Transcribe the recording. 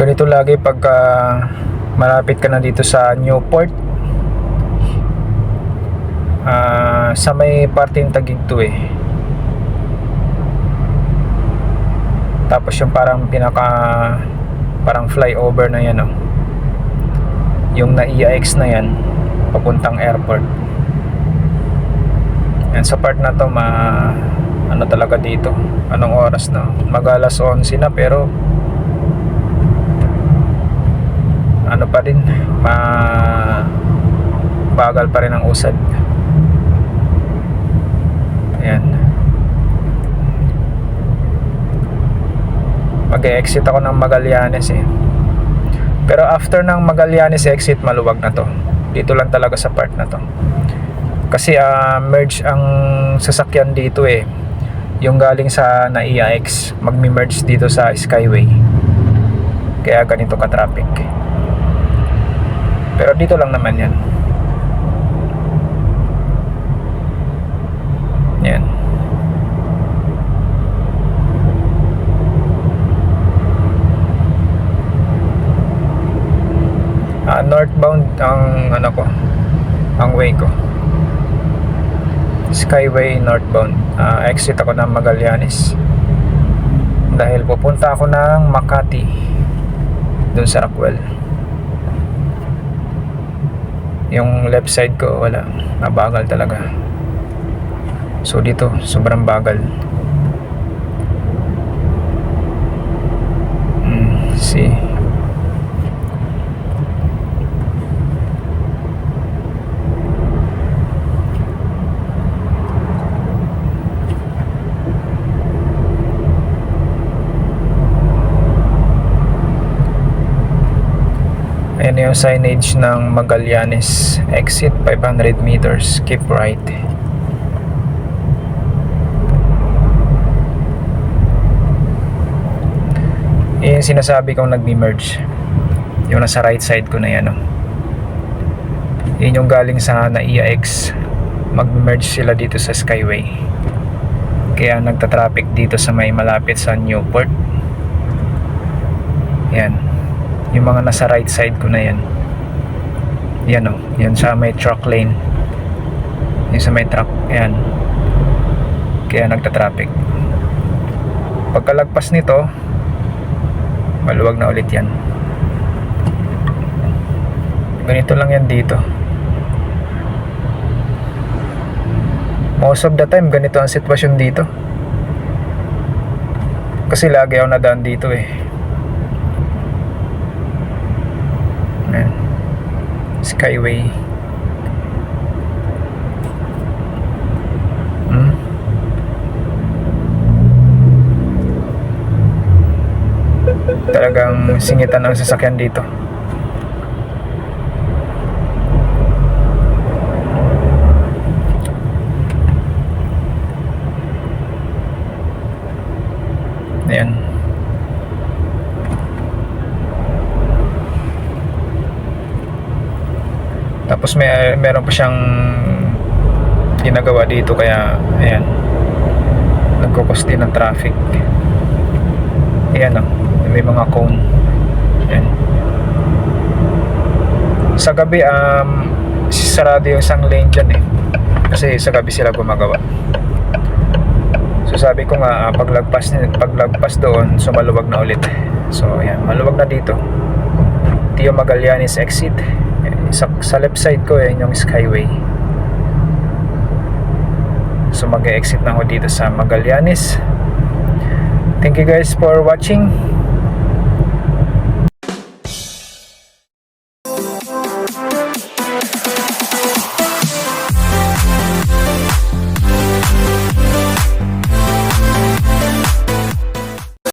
ganito lagi pagka malapit ka na dito sa Newport. Ah, sa may parte ng Taguig to eh. Tapos yung parang pinaka parang flyover na yan oh. yung na EIX na yan papuntang airport. Yan sa part na to ma ano talaga dito? Anong oras na? Mag alas 11 na pero ano pa rin ma bagal pa rin ang usad. Ayan. Mag-exit ako ng Magallanes eh. Pero after ng Magallanes exit maluwag na to. Dito lang talaga sa part na to. Kasi ah, merge ang sasakyan dito eh. Yung galing sa na EIX magmi-merge dito sa Skyway. Kaya ganito ka traffic pero dito lang naman yan. Yan. Ah, northbound ang ano ko ang way ko. Skyway northbound. Ah, exit ako ng Magallanes. Dahil pupunta ako ng Makati dun sa Rockwell yung left side ko wala. Nabagal talaga. So dito sobrang bagal. Mm, see Ayan yung signage ng Magallanes exit 500 meters keep right. Yung sinasabi kong nagmi-merge. Yung nasa right side ko na yan oh. yun yung galing sa na EIX mag-merge sila dito sa Skyway. Kaya nagta-traffic dito sa may malapit sa Newport. Yan yung mga nasa right side ko na yan. Yan o yan sa may truck lane. Yung sa may truck yan. Kaya nagta-traffic. Pagkalagpas nito maluwag na ulit yan. Ganito lang yan dito. Most of the time ganito ang sitwasyon dito. Kasi lagi ako nadaan dito eh Ayan. Skyway. Hmm? Talagang singitan ang sasakyan dito. Ayan. Tapos may meron pa siyang ginagawa dito kaya ayan. Nagkukos din ng traffic. Ayan oh, may mga cone. Ayan. Sa gabi um sarado yung isang lane dyan eh. Kasi sa gabi sila gumagawa. So sabi ko nga ah, paglagpas paglagpas doon so maluwag na ulit. So ayan, maluwag na dito. Tio Magallanes exit sa, sa left side ko yan yung skyway. So mag exit na ako dito sa Magallanes. Thank you guys for watching